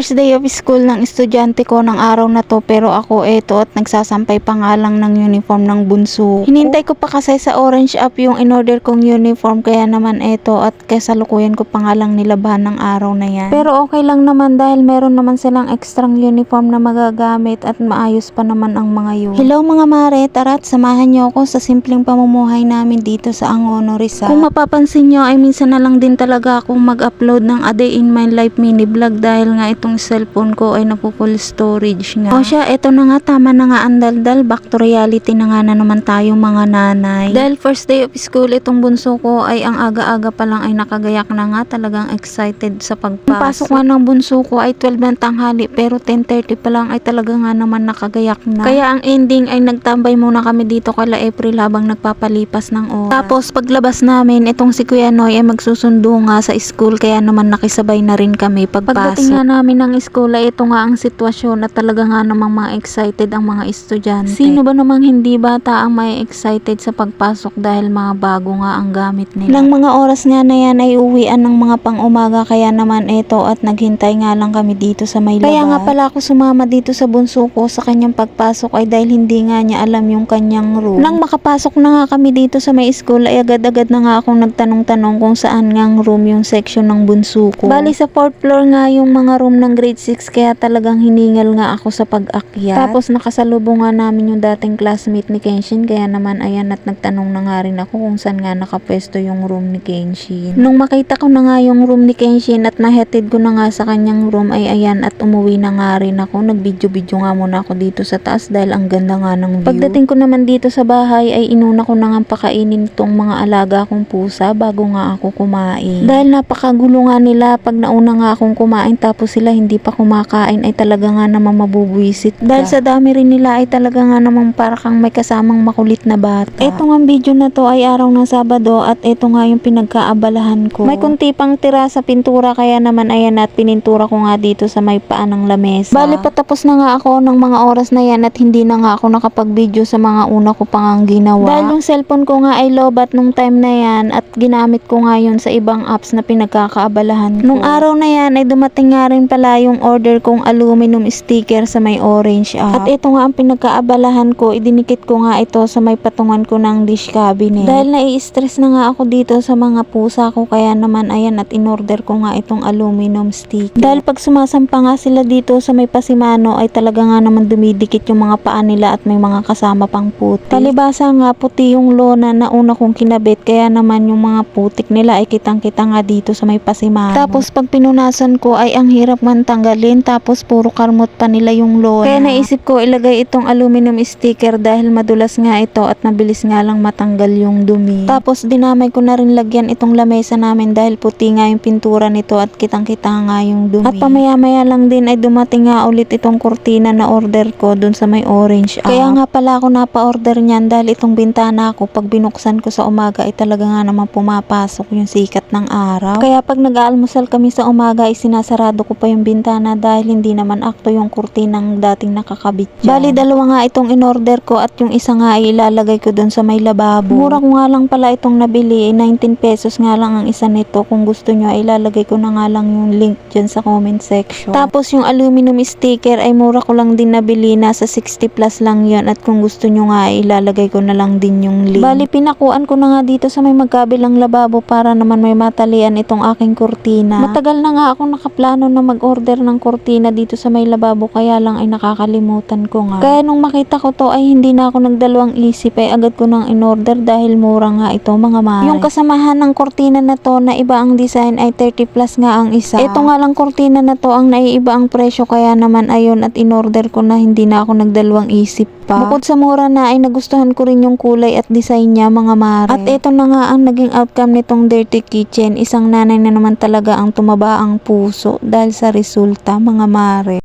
First day of school ng estudyante ko ng araw na to pero ako eto at nagsasampay pa nga lang ng uniform ng bunso. Hinintay ko pa kasi sa orange up yung in-order kong uniform kaya naman eto at kasalukuyan ko pa nga lang nilabahan ng araw na yan. Pero okay lang naman dahil meron naman silang extrang uniform na magagamit at maayos pa naman ang mga yun. Hello mga mare, tara at samahan niyo ako sa simpleng pamumuhay namin dito sa Angono Rizal. Kung mapapansin niyo ay minsan na lang din talaga akong mag-upload ng A Day in My Life mini vlog dahil nga itong cellphone ko ay napu-full storage nga. O siya, eto na nga, tama na nga ang daldal. Back to reality na nga na naman tayo mga nanay. Dahil first day of school, itong bunso ko ay ang aga-aga pa lang ay nakagayak na nga. Talagang excited sa pagpasok. Ang pasok nga ng bunso ko ay 12 ng tanghali pero 10.30 pa lang ay talaga nga naman nakagayak na. Kaya ang ending ay nagtambay muna kami dito kala April habang nagpapalipas ng oras. Tapos paglabas namin, itong si Kuya Noy ay magsusundo nga sa school kaya naman nakisabay na rin kami pagpasok. Pagdating nga namin ng school ay ito nga ang sitwasyon at talaga nga namang mga excited ang mga estudyante. Sino ba namang hindi bata ang may excited sa pagpasok dahil mga bago nga ang gamit nila. Nang mga oras nga na yan ay uwian ng mga pang-umaga kaya naman ito at naghintay nga lang kami dito sa may Kaya nga pala ako sumama dito sa bunso ko sa kanyang pagpasok ay dahil hindi nga niya alam yung kanyang room. Nang makapasok na nga kami dito sa may school ay agad-agad na nga akong nagtanong-tanong kung saan ngang room yung section ng bunso ko. Bali sa fourth floor nga yung mga room ng grade 6 kaya talagang hiningal nga ako sa pag-akyat. Tapos nakasalubong nga namin yung dating classmate ni Kenshin kaya naman ayan at nagtanong na nga rin ako kung saan nga nakapwesto yung room ni Kenshin. Nung makita ko na nga yung room ni Kenshin at mahatid ko na nga sa kanyang room ay ayan at umuwi na nga rin ako. Nag-video-video nga muna ako dito sa taas dahil ang ganda nga ng view. Pagdating ko naman dito sa bahay ay inuna ko na nga pakainin itong mga alaga kong pusa bago nga ako kumain. Dahil napakagulo nga nila pag nauna nga akong kumain tapos sila hindi pa kumakain ay talaga nga namang mabubuisit ka. Dahil sa dami rin nila ay talaga nga namang para kang may kasamang makulit na bata. Ito nga video na to ay araw ng Sabado at ito nga yung pinagkaabalahan ko. May kunti pang tira sa pintura kaya naman ayan at pinintura ko nga dito sa may paan ng lamesa. Bali patapos na nga ako ng mga oras na yan at hindi na nga ako nakapag-video sa mga una ko pang ang ginawa. Dahil yung cellphone ko nga ay lobat nung time na yan at ginamit ko nga yun sa ibang apps na pinagkakaabalahan ko. Nung araw na yan ay dumating nga rin pala yung order kong aluminum sticker sa may orange app. At ito nga ang pinagkaabalahan ko, idinikit ko nga ito sa may patungan ko ng dish cabinet. Dahil nai-stress na nga ako dito sa mga pusa ko kaya naman ayan at in-order ko nga itong aluminum sticker. Dahil pag sumasampa nga sila dito sa may pasimano ay talaga nga naman dumidikit yung mga paa nila at may mga kasama pang putik. Palibasa nga puti yung lona na una kong kinabit kaya naman yung mga putik nila ay kitang-kita nga dito sa may pasimano. Tapos pag pinunasan ko ay ang hirap man tanggalin tapos puro karmot pa nila yung lona. Kaya naisip ko ilagay itong aluminum sticker dahil madulas nga ito at mabilis nga lang matanggal yung dumi. Tapos dinamay ko na rin lagyan itong lamesa namin dahil puti nga yung pintura nito at kitang-kita nga yung dumi. At pamaya-maya lang din ay dumating nga ulit itong kurtina na order ko dun sa may orange app. Kaya nga pala ako napa-order niyan dahil itong bintana ko pag binuksan ko sa umaga ay talaga nga naman pumapasok yung sikat ng araw. Kaya pag nag-aalmusal kami sa umaga ay sinasarado ko pa yung bintana dahil hindi naman akto yung kurtinang dating nakakabit dyan. Bali dalawa nga itong in-order ko at yung isa nga ay ilalagay ko dun sa may lababo. Mura ko nga lang pala itong nabili, 19 pesos nga lang ang isa nito. Kung gusto nyo ay ilalagay ko na nga lang yung link dyan sa comment section. Tapos yung aluminum sticker ay mura ko lang din nabili, nasa 60 plus lang yon at kung gusto nyo nga ay ilalagay ko na lang din yung link. Bali pinakuan ko na nga dito sa may magkabilang lababo para naman may matalian itong aking kurtina. Matagal na nga ako nakaplano na mag-order ng kurtina dito sa may lababo kaya lang ay nakakalimutan ko nga. Kaya nung makita ko to ay hindi na ako nagdalawang isip ay agad ko nang in-order dahil mura nga ito mga mare. Yung kasamahan ng kurtina na to na iba ang design ay 30 plus nga ang isa. Ito nga lang kurtina na to ang naiiba ang presyo kaya naman ayun at in-order ko na hindi na ako nagdalawang isip pa. Bukod sa mura na ay nagustuhan ko rin yung kulay at design niya mga mare. At ito na nga ang naging outcome nitong Dirty Kitchen. Isang nanay na naman talaga ang tumaba ang puso dahil sa resulta mga mare.